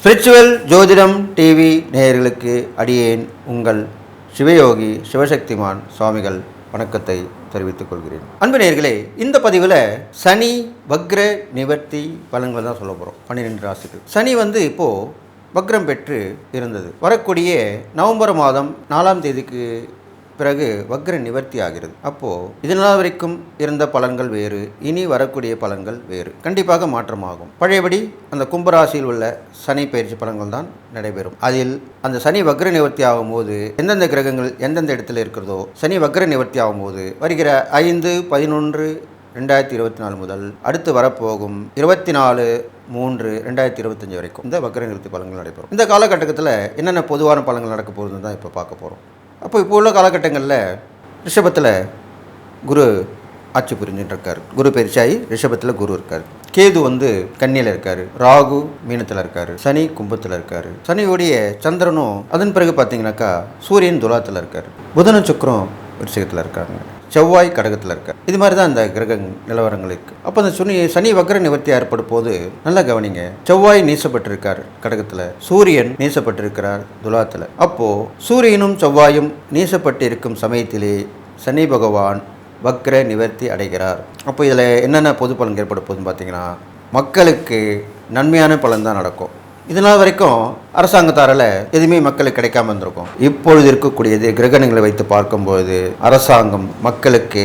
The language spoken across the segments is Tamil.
ஸ்பிரிச்சுவல் ஜோதிடம் டிவி நேயர்களுக்கு அடியேன் உங்கள் சிவயோகி சிவசக்திமான் சுவாமிகள் வணக்கத்தை தெரிவித்துக் கொள்கிறேன். அன்பு நேயர்களே இந்த பதிவில் சனி வக்ர நிவர்த்தி பலன்கள் தான் சொல்ல போகிறோம் பன்னிரெண்டு ராசிகள். சனி வந்து இப்போது வக்ரம் பெற்று இருந்தது. வரக்கூடிய நவம்பர் மாதம் நாலாம் தேதிக்கு பிறகு வக்ர நிவர்த்தி ஆகிறது. அப்போது இதனால் வரைக்கும் இருந்த பலன்கள் வேறு இனி வரக்கூடிய பலன்கள் வேறு. கண்டிப்பாக மாற்றமாகும். பழையபடி அந்த கும்பராசியில் உள்ள சனி பயிற்சி பலன்கள் தான் நடைபெறும். அதில் அந்த சனி வக்ர நிவர்த்தி ஆகும்போது எந்தெந்த கிரகங்கள் எந்தெந்த இடத்துல இருக்கிறதோ சனி வக்ர நிவர்த்தி ஆகும்போது வருகிற ஐந்து பதினொன்று ரெண்டாயிரத்தி இருபத்தி நாலு முதல் அடுத்து வரப்போகும் இருபத்தி நாலு மூன்று ரெண்டாயிரத்தி இருபத்தஞ்சி வரைக்கும் இந்த வக்ர நிவர்த்தி பலன்கள் நடைபெறும். இந்த காலகட்டத்தில் என்னென்ன பொதுவான பலன்கள் நடக்க போகுதுன்னு தான் இப்போ பார்க்க போகிறோம் அப்போ இப்போ உள்ள காலகட்டங்களில் ரிஷபத்தில் குரு ஆட்சி புரிஞ்சுட்டு இருக்கார் குரு பயிற்சியாகி ரிஷபத்தில் குரு இருக்கார். கேது வந்து கன்னியில் இருக்கார். ராகு மீனத்தில் இருக்கார். சனி கும்பத்தில் இருக்கார். சனியுடைய சந்திரனும் அதன் பிறகு பார்த்தீங்கன்னாக்கா சூரியன் துலாத்தில் இருக்கார். புதன சுக்கரம் விருச்சிகத்தில் இருக்காங்க. செவ்வாய் கடகத்தில் இருக்க. இது மாதிரி தான் அந்த கிரக நிலவரங்கள் இருக்குது அப்போ அந்த சுனி சனி வக்ர நிவர்த்தி ஏற்படும் போது நல்லா கவனிங்க. செவ்வாய் நீசப்பட்டிருக்கார் கடகத்தில். சூரியன் நீசப்பட்டிருக்கிறார் துலாத்தில். அப்போது சூரியனும் செவ்வாயும் நீசப்பட்டு இருக்கும் சமயத்திலே சனி பகவான் வக்ர நிவர்த்தி அடைகிறார். அப்போ இதில் என்னென்ன பொது பலன் ஏற்பட போகுதுன்னு பார்த்தீங்கன்னா மக்களுக்கு நன்மையான பலன் தான் நடக்கும். இதனால் வரைக்கும் அரசாங்கத்தாரால் எதுவுமே மக்களுக்கு கிடைக்காம இருந்திருக்கும். இப்பொழுது இருக்கக்கூடியது கிரகணங்களை வைத்து பார்க்கும்போது அரசாங்கம் மக்களுக்கு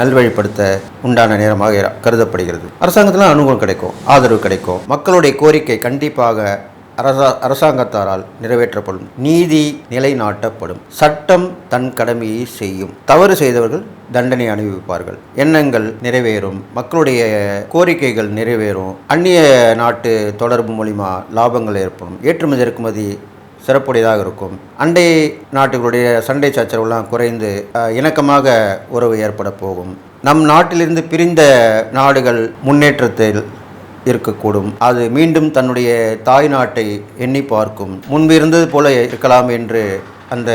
நல்வழிப்படுத்த உண்டான நேரமாக கருதப்படுகிறது. அரசாங்கத்தில் அனுகூலம் கிடைக்கும் ஆதரவு கிடைக்கும். மக்களுடைய கோரிக்கை கண்டிப்பாக அரசா அரசாங்கத்தாரால் நிறைவேற்றப்படும் நீதி நிலைநாட்டப்படும். சட்டம் தன் கடமையை செய்யும். தவறு செய்தவர்கள் தண்டனை அனுபவிப்பார்கள். எண்ணங்கள் நிறைவேறும். மக்களுடைய கோரிக்கைகள் நிறைவேறும். அந்நிய நாட்டு தொடர்பு மூலிமா லாபங்கள் ஏற்படும். ஏற்றுமதி இறக்குமதி சிறப்புடையதாக இருக்கும். அண்டை நாட்டுகளுடைய சண்டை சச்சரவுலாம் குறைந்து இணக்கமாக உறவு ஏற்பட போகும். நம் நாட்டிலிருந்து பிரிந்த நாடுகள் முன்னேற்றத்தில் இருக்கக்கூடும். அது மீண்டும் தன்னுடைய தாய் நாட்டை எண்ணி பார்க்கும். முன்பு இருந்தது போல இருக்கலாம் என்று அந்த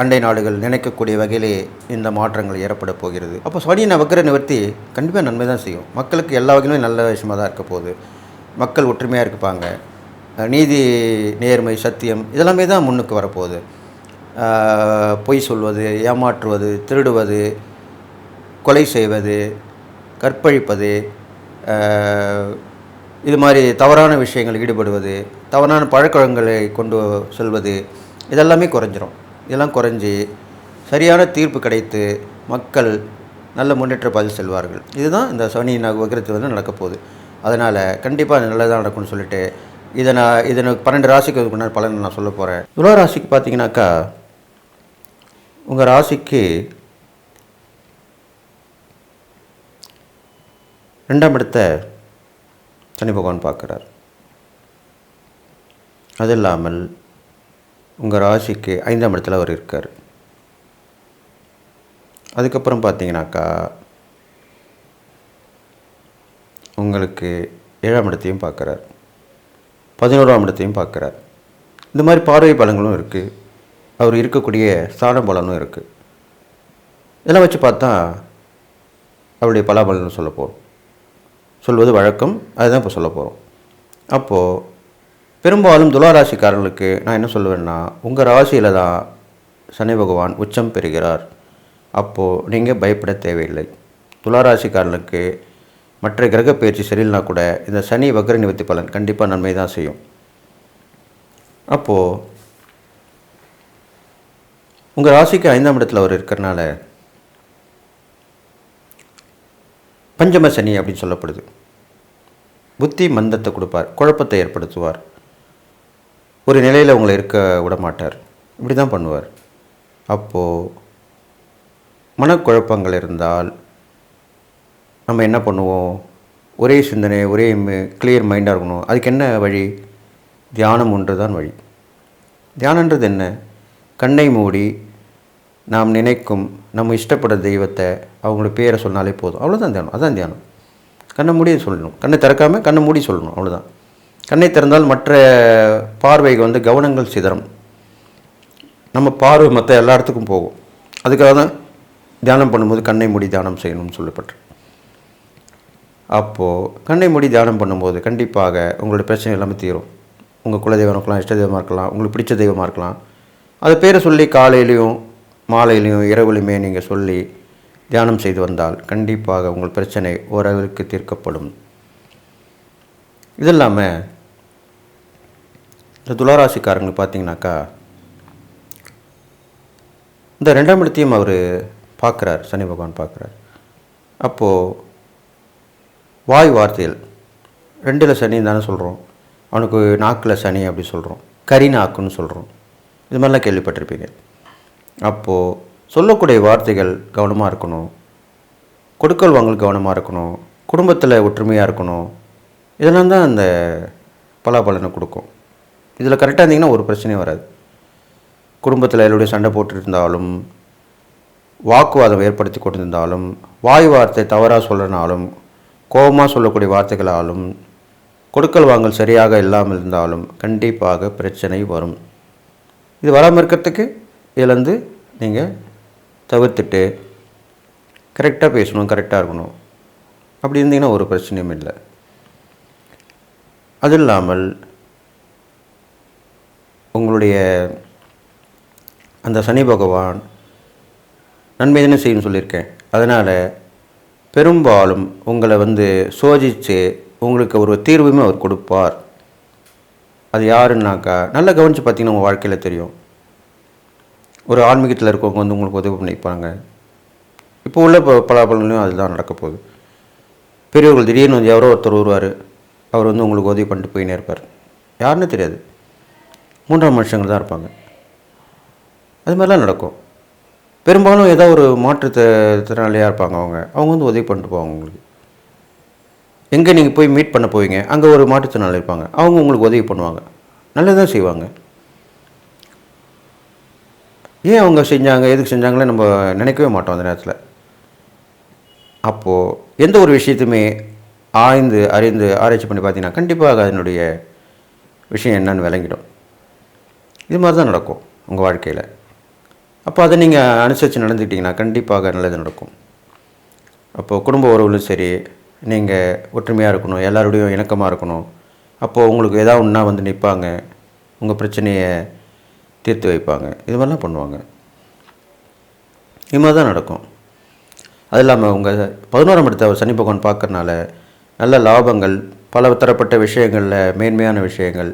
அண்டை நாடுகள் நினைக்கக்கூடிய வகையிலே இந்த மாற்றங்கள் ஏற்பட போகிறது. அப்போ சனியின் வக்கர நிவர்த்தி கண்டிப்பாக நன்மை தான் செய்யும். மக்களுக்கு எல்லா வகையிலும் நல்ல விஷயமாக தான் இருக்க போகுது. மக்கள் ஒற்றுமையாக இருப்பாங்க. நீதி நேர்மை சத்தியம் இதெல்லாமே தான் முன்னுக்கு வரப்போகுது பொய் சொல்வது ஏமாற்றுவது திருடுவது கொலை செய்வது கற்பழிப்பது இது மாதிரி தவறான விஷயங்கள் ஈடுபடுவது தவறான பழக்கவழக்கங்களை கொண்டு செல்வது இதெல்லாமே குறைஞ்சிரும். இதெல்லாம் குறைஞ்சி சரியான தீர்ப்பு கிடைத்து மக்கள் நல்ல முன்னேற்ற பாதையில் செல்வார்கள். இதுதான் இந்த சனி நகரத்தில் வந்து நடக்க போகுது. அதனால் கண்டிப்பாக நல்லதாக நடக்கும்னு சொல்லிட்டு இதை நான் இதை பன்னெண்டு ராசிக்கு முன்னாடி பலன் நான் சொல்ல போகிறேன் துலா ராசிக்கு பார்த்தீங்கன்னாக்கா உங்கள் ராசிக்கு ரெண்டாம் இடத்த சனி பகவான் பார்க்குறார். அது இல்லாமல் உங்கள் ராசிக்கு ஐந்தாம் இடத்துல அவர் இருக்கார். அதுக்கப்புறம் பார்த்தீங்கன்னாக்கா உங்களுக்கு ஏழாம் இடத்தையும் பார்க்குறார். பதினோராம் இடத்தையும் பார்க்குறார். இந்த மாதிரி பார்வை பலங்களும் இருக்குது அவர் இருக்கக்கூடிய சாண பலனும் இருக்குது இதெல்லாம் வச்சு பார்த்தா அவருடைய பலாபலன்னு சொல்லப்போம் சொல்வது வழக்கம் அதுதான் இப்போ சொல்ல போகிறோம் அப்போது பெரும்பாலும் துளாராசிக்காரர்களுக்கு நான் என்ன சொல்லுவேன்னா உங்கள் ராசியில் தான் சனி பகவான் உச்சம் பெறுகிறார். அப்போது நீங்கள் பயப்பட தேவையில்லை. துளாராசிக்காரர்களுக்கு மற்ற கிரக பயிற்சி சரியில்லைனா கூட இந்த சனி வக்ர நிவர்த்தி பலன் கண்டிப்பாக நன்மை தான் செய்யும். அப்போது உங்கள் ராசிக்கு ஐந்தாம் இடத்துல அவர் இருக்கிறனால பஞ்சம சனி அப்படின்னு சொல்லப்படுது. புத்தி மந்தத்தை கொடுப்பார் குழப்பத்தை ஏற்படுத்துவார். ஒரு நிலையில் உங்களை இருக்க விட மாட்டார் இப்படி தான் பண்ணுவார். அப்போது மனக்குழப்பங்கள் இருந்தால் நம்ம என்ன பண்ணுவோம்? ஒரே சிந்தனை ஒரே கிளியர் மைண்டாக இருக்கணும். அதுக்கு என்ன வழி? தியானம் ஒன்று தான் வழி. தியானன்றது என்ன? கண்ணை மூடி நாம் நினைக்கும் நம்ம இஷ்டப்படுற தெய்வத்தை அவங்களோட பேரை சொன்னாலே போதும். அவ்வளோதான் தியானம். அதான் தியானம். கண்ணை மூடி சொல்லணும். கண்ணை திறக்காமல் கண்ணை மூடி சொல்லணும். அவ்வளோதான் கண்ணை திறந்தால் மற்ற பார்வைக்கு வந்து கவனங்கள் சிதறும். நம்ம பார்வை மற்ற எல்லா இடத்துக்கும் போகும். அதுக்காக தான் தியானம் பண்ணும்போது கண்ணை மூடி தியானம் செய்யணும்னு சொல்லப்பட்டு அப்போது கண்ணை மூடி தியானம் பண்ணும்போது கண்டிப்பாக உங்களோட பிரச்சனை எல்லாமே தீரும். உங்கள் குலதெய்வம் இருக்கலாம் இஷ்ட தெய்வமாக இருக்கலாம் உங்களுக்கு பிடிச்ச தெய்வமாக இருக்கலாம். அது பேரை சொல்லி காலையிலையும் மாலையிலையும் இரவுலையுமே நீங்கள் சொல்லி தியானம் செய்து வந்தால் கண்டிப்பாக உங்கள் பிரச்சனை ஓரளவிற்கு தீர்க்கப்படும். இது இல்லாமல் இந்த துளாராசிக்காரங்களுக்கு பார்த்தீங்கன்னாக்கா இந்த ரெண்டாம் இடத்தையும் அவர் பார்க்குறார் சனி பகவான் பார்க்குறார். அப்போது வாய் வார்த்தைகள் ரெண்டில் சனி தானே சொல்கிறோம் அவனுக்கு நாக்கில் சனி அப்படி சொல்கிறோம் கறி நாக்குன்னு சொல்கிறோம் இது மாதிரிலாம் கேள்விப்பட்டிருப்பீங்க. அப்போது சொல்லக்கூடிய வார்த்தைகள் கவனமாக இருக்கணும். கொடுக்கல் வாங்கல் கவனமாக இருக்கணும். குடும்பத்தில் ஒற்றுமையாக இருக்கணும். இதெல்லாம் தான் அந்த பலாபலனை கொடுக்கும். இதில் கரெக்டாக இருந்தீங்கன்னா ஒரு பிரச்சனையும் வராது. குடும்பத்தில் எல்லோருடைய சண்டை போட்டுருந்தாலும் வாக்குவாதம் ஏற்படுத்தி கொண்டிருந்தாலும் வாய் வார்த்தை தவறாக சொல்கிறனாலும் கோபமாக சொல்லக்கூடிய வார்த்தைகளாலும் கொடுக்கல் வாங்கல் சரியாக இல்லாமல் இருந்தாலும் கண்டிப்பாக பிரச்சனை வரும். இது வராமல் இருக்கிறதுக்கு இதுலேருந்து நீங்கள் தவிர்த்துட்டு கரெக்டாக பேசணும் கரெக்டாக இருக்கணும். அப்படி இருந்தீங்கன்னா ஒரு பிரச்சனையும் இல்லை. அது இல்லாமல் உங்களுடைய அந்த சனி பகவான் நன்மை தானே செய்யணும்னு சொல்லியிருக்கேன். அதனால் பெரும்பாலும் உங்களை வந்து சோதித்து உங்களுக்கு ஒரு தீர்வுமே அவர் கொடுப்பார். அது யாருன்னாக்கா நல்லா கவனித்து பார்த்தீங்கன்னா உங்கள் வாழ்க்கையில் தெரியும். ஒரு ஆன்மீகத்தில் இருக்கவங்க வந்து உங்களுக்கு உதவி பண்ணிப்பாங்க இப்போ உள்ள ப பலாபலன்லையும் அதுதான் நடக்க போகுது. பெரியவர்கள் திடீர்னு வந்து யாரோ ஒருத்தர் வருவார். அவர் வந்து உங்களுக்கு உதவி பண்ணிட்டு போயினே இருப்பார். யாருன்னு தெரியாது. மூன்றாம் மனுஷங்கள் தான் இருப்பாங்க. அது மாதிரிலாம் நடக்கும். பெரும்பாலும் ஏதோ ஒரு மாற்றுத்திறனாளியாக இருப்பாங்க அவங்க. அவங்க வந்து உதவி பண்ணிட்டு போவாங்க உங்களுக்கு. எங்கே நீங்கள் போய் மீட் பண்ண போவீங்க? அங்கே ஒரு மாற்றுத்திறனாளி இருப்பாங்க. அவங்க உங்களுக்கு உதவி பண்ணுவாங்க. நல்லதான் செய்வாங்க. ஏன் அவங்க செஞ்சாங்க எதுக்கு செஞ்சாங்களே நம்ம நினைக்கவே மாட்டோம் அந்த நேரத்தில். அப்போது எந்த ஒரு விஷயத்தையுமே ஆய்ந்து அறிந்து ஆராய்ச்சி பண்ணி பார்த்தீங்கன்னா கண்டிப்பாக அதனுடைய விஷயம் என்னன்னு விளங்கிடும். இது மாதிரி தான் நடக்கும் உங்கள் வாழ்க்கையில். அப்போ அதை நீங்கள் அனுசரித்து நடந்துக்கிட்டிங்கன்னா கண்டிப்பாக நல்லது நடக்கும். அப்போது குடும்ப உறவுகளும் சரி நீங்கள் ஒற்றுமையாக இருக்கணும் எல்லாரோடையும் இணக்கமாக இருக்கணும். அப்போது உங்களுக்கு எதாவது ஒன்றா வந்து நிற்பாங்க உங்கள் பிரச்சனையை தீர்த்து வைப்பாங்க. இது மாதிரிலாம் பண்ணுவாங்க. இது மாதிரி தான் நடக்கும். அது இல்லாமல் உங்கள் பதினோராம் இடத்த சனி பகவான் பார்க்கறனால நல்ல லாபங்கள் பல தரப்பட்ட விஷயங்களில் மேன்மையான விஷயங்கள்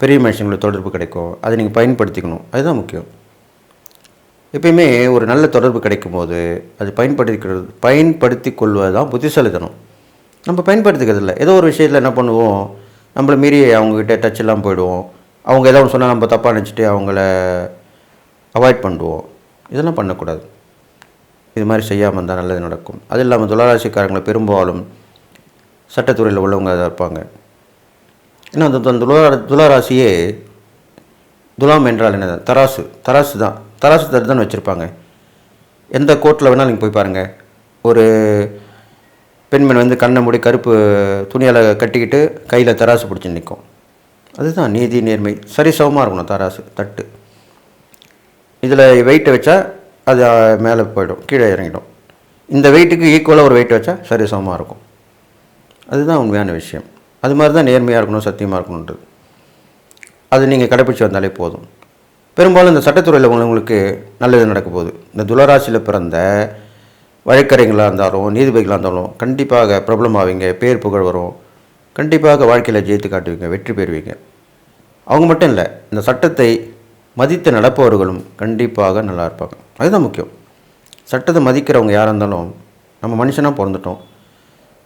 பெரிய மனுஷங்களோட தொடர்பு கிடைக்கும். அதை நீங்கள் பயன்படுத்திக்கணும். அதுதான் முக்கியம். எப்பயுமே ஒரு நல்ல தொடர்பு கிடைக்கும் போது அது பயன்படுத்திக்கிறது பயன்படுத்தி கொள்வது தான் புத்திசாலித்தனம். நம்ம பயன்படுத்திக்கிறது இல்லை ஏதோ ஒரு விஷயத்தில் என்ன பண்ணுவோம்? நம்மளை மீறி அவங்கக்கிட்ட டச் எல்லாம் போயிடுவோம். அவங்க ஏதாவது சொன்னால் நம்ம தப்பாக நினச்சிட்டு அவங்கள அவாய்ட் பண்ணுவோம் இதெல்லாம் பண்ணக்கூடாது. இது மாதிரி செய்யாமல் இருந்தால் நல்லது நடக்கும். அது இல்லாமல் துளாராசிக்காரங்களை பெரும்பாலும் சட்டத்துறையில் உள்ளவங்க தான் இருப்பாங்க. ஏன்னா அந்த துளா துலா துளாராசியே துலாம் என்றால் என்ன தராசு. தராசு தான். தராசு தட்டு தான் வச்சுருப்பாங்க. எந்த கோர்ட்டில் வேணாலும் நீங்கள் போய் பாருங்கள் ஒரு பெண்மணி வந்து கண்ணை மூடி கருப்பு துணியால் கட்டிக்கிட்டு கையில் தராசு பிடிச்சி நிற்கும் அதுதான் நீதி நேர்மை. சரி சமமாக இருக்கணும் தராசு தட்டு. இதில் வெயிட்டை வச்சா அது மேலே போயிடும் கீழே இறங்கிடும். இந்த வெயிட்டுக்கு ஈக்குவலாக ஒரு வெயிட் வச்சா சரிசமமாக இருக்கும். அதுதான் உண்மையான விஷயம். அது மாதிரி தான் நேர்மையாக இருக்கணும் சத்தியமாக இருக்கணுன்றது. அது நீங்கள் கடைப்பிடிச்சு வந்தாலே போதும். பெரும்பாலும் இந்த சட்டத்துறையில் உள்ளவங்களுக்கு நல்லது நடக்க போகுது. இந்த துளராசியில் பிறந்த வழக்கறிஞர்களாக இருந்தாலும் நீதிபதிகளாக இருந்தாலும் கண்டிப்பாக பிரபலம் ஆவீங்க பேர் புகழ் வரும். கண்டிப்பாக வாழ்க்கையில் ஜெயித்து காட்டுவீங்க வெற்றி பெறுவீங்க. அவங்க மட்டும் இல்லை இந்த சட்டத்தை மதித்து நடப்பவர்களும் கண்டிப்பாக நல்லா இருப்பாங்க. அதுதான் முக்கியம். சட்டத்தை மதிக்கிறவங்க யாராக இருந்தாலும் நம்ம மனுஷனாக பிறந்துட்டோம்.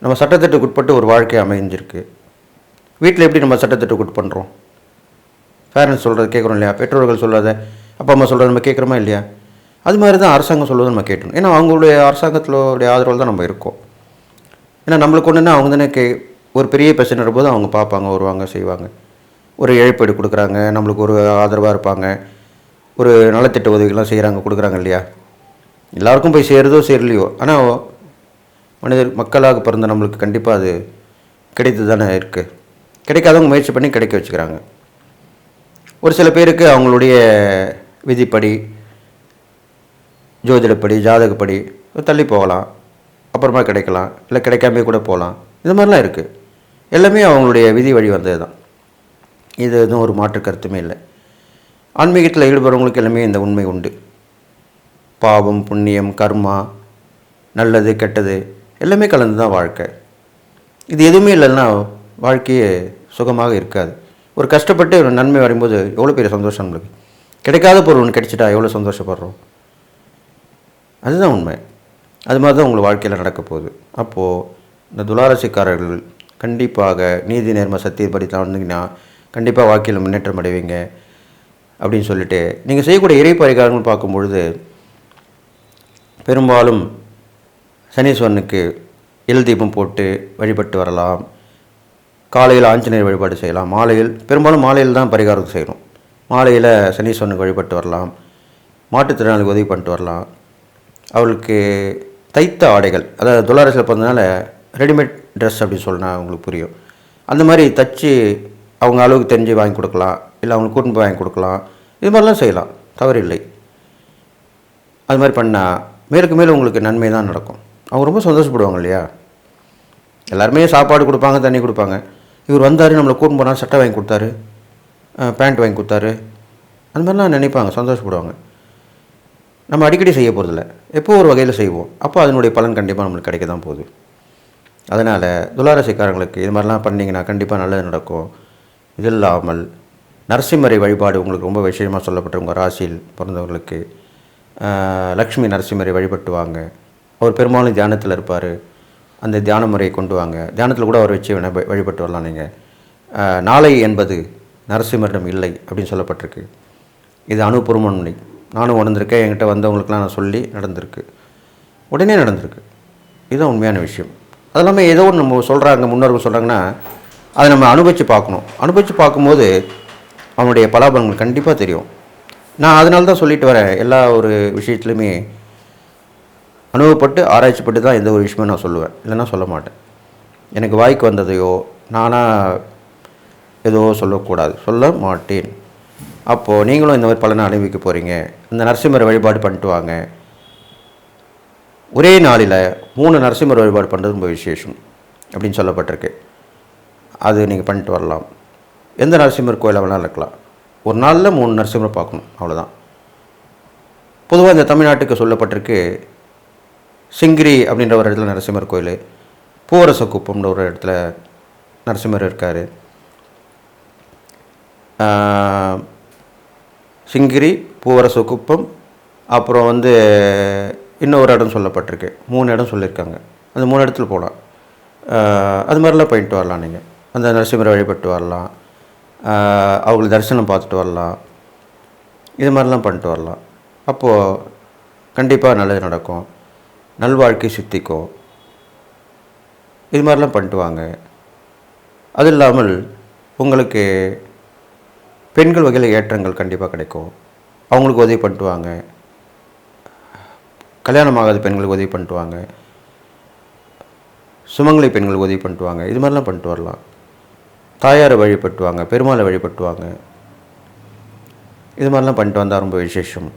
நம்ம சட்டத்திட்டத்துக்கு உட்பட்டு ஒரு வாழ்க்கை அமைஞ்சிருக்கு. வீட்டில் எப்படி நம்ம சட்டத்திட்டத்துக்கு உட்பண்றோம் பேரண்ட்ஸ் சொல்கிறது கேட்குறோம் இல்லையா? பெற்றோர்கள் சொல்கிறத அப்பா அம்மா சொல்கிறத நம்ம கேட்குறோமா இல்லையா? அது மாதிரி தான் அரசாங்கம் சொல்வது நம்ம கேட்டணும் ஏன்னா அவங்களுடைய அரசாங்கத்திலோடைய ஆதரவில் தான் நம்ம இருக்கோம். ஏன்னா நம்மளுக்கு ஒன்றுன்னா அவங்க தானே கே ஒரு பெரிய பிரச்சனை போது அவங்க பார்ப்பாங்க வருவாங்க செய்வாங்க. ஒரு இழப்பீடு கொடுக்குறாங்க நம்மளுக்கு ஒரு ஆதரவாக இருப்பாங்க ஒரு நலத்திட்ட உதவிகள்லாம் செய்கிறாங்க கொடுக்குறாங்க இல்லையா? எல்லாருக்கும் போய் சேருதோ சேரலையோ ஆனால் மனிதர் மக்களாக பிறந்த நம்மளுக்கு கண்டிப்பாக அது கிடைத்து தானே இருக்குது கிடைக்காதவங்க முயற்சி பண்ணி கிடைக்க வச்சுக்கிறாங்க. ஒரு சில பேருக்கு அவங்களுடைய விதிப்படி ஜோதிடப்படி ஜாதகப்படி தள்ளி போகலாம் அப்புறமா கிடைக்கலாம் இல்லை கிடைக்காமே கூட போகலாம் இது மாதிரிலாம் இருக்குது எல்லாமே அவங்களுடைய விதி வழி வந்தது தான் இது எதுவும் ஒரு மாற்று கருத்துமே இல்லை. ஆன்மீகத்தில் ஈடுபடுறவங்களுக்கு எல்லாமே இந்த உண்மை உண்டு. பாவம் புண்ணியம் கர்மா நல்லது கெட்டது எல்லாமே கலந்து தான் வாழ்க்கை. இது எதுவுமே இல்லைன்னா வாழ்க்கையே சுகமாக இருக்காது. ஒரு கஷ்டப்பட்டு ஒரு நன்மை வரும்போது எவ்வளோ பெரிய சந்தோஷம் நம்மளுக்கு. கிடைக்காத பொருள் ஒன்று கிடைச்சிட்டா எவ்வளோ சந்தோஷப்படுறோம்? அதுதான் உண்மை. அது மாதிரி தான் உங்கள் வாழ்க்கையில் நடக்க போகுது. அப்போது இந்த துளாராசிக்காரர்கள் கண்டிப்பாக நீதி நேர்ம சத்தியப்படி வந்தீங்கன்னா கண்டிப்பாக வாழ்க்கையில் முன்னேற்றம் அடைவீங்க அப்படின்னு சொல்லிட்டு நீங்கள் செய்யக்கூடிய இறை பரிகாரங்கள் பார்க்கும்பொழுது பெரும்பாலும் சனீஸ்வரனுக்கு எல் தீபம் போட்டு வழிபட்டு வரலாம். காலையில் ஆஞ்சநேயர் வழிபாடு செய்யலாம். மாலையில் பெரும்பாலும் மாலையில் தான் பரிகாரம் செய்யணும் மாலையில் சனீஸ்வரனுக்கு வழிபட்டு வரலாம். மாற்றுத்திறனாளிக்கு உதவி பண்ணிட்டு வரலாம். அவளுக்கு தைத்த ஆடைகள் அதாவது துளாரசில் பிறந்தனால ரெடிமேட் ட்ரெஸ் அப்படின்னு சொன்னால் அவங்களுக்கு புரியும். அந்த மாதிரி தச்சு அவங்க அளவுக்கு தெரிஞ்சு வாங்கி கொடுக்கலாம் இல்லை அவங்களுக்கு கூட்டின்னு போய் வாங்கி கொடுக்கலாம். இது மாதிரிலாம் செய்யலாம். தவறில்லை. அது மாதிரி பண்ணால் மேலுக்கு மேலே உங்களுக்கு நன்மை தான் நடக்கும். அவங்க ரொம்ப சந்தோஷப்படுவாங்க இல்லையா? எல்லாருமே சாப்பாடு கொடுப்பாங்க தண்ணி கொடுப்பாங்க. இவர் வந்தார் நம்மளை கூட்டின்னு போனால் சட்டை வாங்கி கொடுத்தாரு பேண்ட் வாங்கி கொடுத்தாரு. அந்த மாதிரிலாம் நினைப்பாங்க சந்தோஷப்படுவாங்க. நம்ம அடிக்கடி செய்ய போகிறதில்ல எப்போ ஒரு வகையில் செய்வோம். அப்போ அதனுடைய பலன் கண்டிப்பாக நம்மளுக்கு கிடைக்க தான் போகுது. அதனால் துளாரசிக்காரங்களுக்கு இது மாதிரிலாம் பண்ணிங்கன்னா கண்டிப்பாக நல்லது நடக்கும். இது இல்லாமல் நரசிம்மரை வழிபாடு உங்களுக்கு ரொம்ப விஷயமாக சொல்லப்பட்ட உங்கள் ராசியில் பிறந்தவர்களுக்கு லக்ஷ்மி நரசிம்மரை வழிபட்டு வாங்க அவர் பெரும்பாலும் தியானத்தில் இருப்பார். அந்த தியான முறையை கொண்டு வாங்க. தியானத்தில் கூட அவர் வச்சு வழிபட்டு வரலாம் நீங்கள் நாளை என்பது நரசிம்மரிடம் இல்லை அப்படின்னு சொல்லப்பட்டிருக்கு. இது அனுபூர்வமான நானும் உணர்ந்திருக்கேன். என்கிட்ட வந்தவங்களுக்குலாம் நான் சொல்லி நடந்திருக்கு. உடனே நடந்திருக்கு. இதுதான் உண்மையான விஷயம். அது இல்லாமல் ஏதோ ஒன்று நம்ம சொல்கிறாங்க முன்னோர்கள் சொல்கிறாங்கன்னா அதை நம்ம அனுபவித்து பார்க்கணும். அனுபவித்து பார்க்கும்போது அவனுடைய பலாபலங்கள் கண்டிப்பாக தெரியும். நான் அதனால தான் சொல்லிட்டு வரேன். எல்லா ஒரு விஷயத்துலையுமே அனுபவப்பட்டு ஆராய்ச்சிப்பட்டு தான் எந்த ஒரு விஷயமும் நான் சொல்லுவேன். இல்லைன்னா சொல்ல மாட்டேன். எனக்கு வாய்க்கு வந்ததையோ நானாக ஏதோ சொல்லக்கூடாது. சொல்ல மாட்டேன். அப்போது நீங்களும் இந்த மாதிரி பலனை அனுபவிக்க போகிறீங்க இந்த நரசிம்மர் வழிபாடு பண்ணிட்டு வாங்க. ஒரே நாளில் மூணு நரசிம்மர் வழிபாடு பண்ணுறது ரொம்ப விசேஷம் அப்படின்னு சொல்லப்பட்டிருக்கு. அது நீங்கள் பண்ணிட்டு வரலாம். எந்த நரசிம்மர் கோயிலை வேணாலும் இருக்கலாம். ஒரு நாளில் மூணு நரசிம்மரை பார்க்கணும் அவ்வளோதான் பொதுவாக இந்த தமிழ்நாட்டுக்கு சொல்லப்பட்டிருக்கு சிங்கிரி அப்படின்ற ஒரு இடத்துல நரசிம்மர் கோயில் பூவரச குப்பம்ன்ற ஒரு இடத்துல நரசிம்மர் இருக்கார். சிங்கிரி பூவரச குப்பம் அப்புறம் வந்து இன்னொரு இடம் சொல்லப்பட்டிருக்கு. மூணு இடம் சொல்லியிருக்காங்க. அந்த மூணு இடத்துல போகலாம் அது மாதிரிலாம் போயிட்டு வரலாம் நீங்கள் அந்த நரசிம்மரை வழிபட்டு வரலாம். அவங்களுக்கு தரிசனம் பார்த்துட்டு வரலாம். இது மாதிரிலாம் பண்ணிட்டு வரலாம். அப்போது கண்டிப்பாக நல்லது நடக்கும். நல்வாழ்க்கை சித்திக்கும். இது மாதிரிலாம் பண்ணிட்டு வாங்க. அது இல்லாமல் உங்களுக்கு பெண்கள் வகையில் ஏற்றங்கள் கண்டிப்பாக கிடைக்கும். அவங்களுக்கு உதவி பண்ணிட்டு வாங்க. கல்யாணம் ஆகாத பெண்களுக்கு உதவி பண்ணிட்டு வாங்க. சுமங்கலி பெண்களுக்கு உதவி பண்ணிட்டு வாங்க. இது மாதிரிலாம் பண்ணிட்டு வரலாம். தாயாரை வழிபட்டுவாங்க பெருமாளை வழிபட்டுவாங்க. இது மாதிரிலாம் பண்ணிட்டு வந்தால் ரொம்ப விசேஷம்.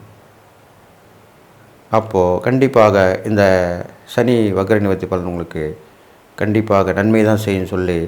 அப்போது கண்டிப்பாக இந்த சனி வக்ர நிவர்த்தி பலன் உங்களுக்கு கண்டிப்பாக நன்மை தான் செய்யும் சொல்லி